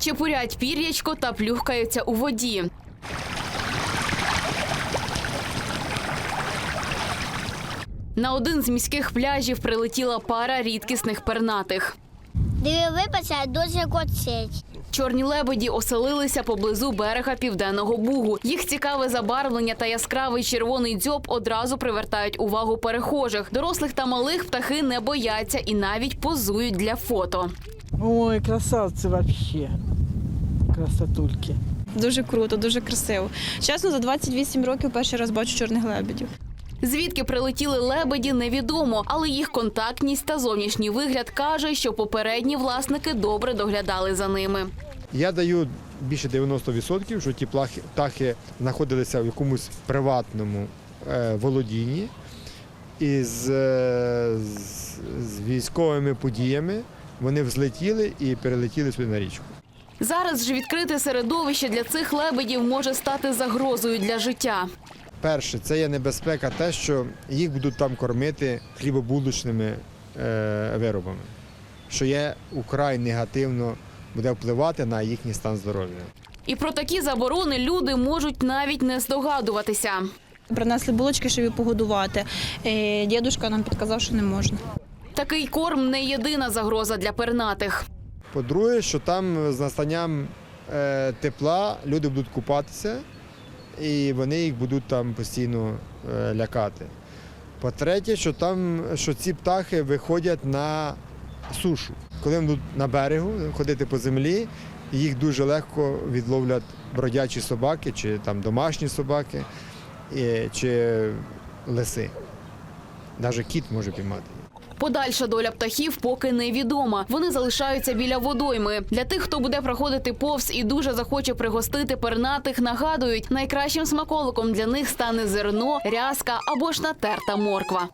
чепурять пір'ячко та плюхкаються у воді. На один з міських пляжів прилетіла пара рідкісних пернатих. Диви дуже коцить. Чорні лебеді оселилися поблизу берега південного бугу. Їх цікаве забарвлення та яскравий червоний дзьоб одразу привертають увагу перехожих. Дорослих та малих птахи не бояться і навіть позують для фото. Ой, красавці вообще. Красотульки. Дуже круто, дуже красиво. Чесно, за 28 років перший раз бачу чорних лебедів. Звідки прилетіли лебеді, невідомо, але їх контактність та зовнішній вигляд каже, що попередні власники добре доглядали за ними. Я даю більше 90%, що ті птахи знаходилися в якомусь приватному е, володінні і з, е, з, з військовими подіями вони взлетіли і перелетіли сюди на річку. Зараз ж відкрите середовище для цих лебедів може стати загрозою для життя. Перше, це є небезпека те, що їх будуть там кормити хлібобулочними е, виробами, що є украй негативно буде впливати на їхній стан здоров'я. І про такі заборони люди можуть навіть не здогадуватися. Принесли булочки, щоб їх погодувати. Е, Дідушка нам підказав, що не можна. Такий корм не єдина загроза для пернатих. По-друге, що там з настанням е, тепла люди будуть купатися і вони їх будуть там постійно е, лякати. По-третє, що там що ці птахи виходять на сушу. Коли вони будуть на берегу ходити по землі, їх дуже легко відловлять бродячі собаки чи там домашні собаки чи лиси. Навіть кіт може піймати. Подальша доля птахів поки невідома. Вони залишаються біля водойми. Для тих, хто буде проходити повз і дуже захоче пригостити пернатих, нагадують, найкращим смаколиком для них стане зерно, рязка або ж натерта морква.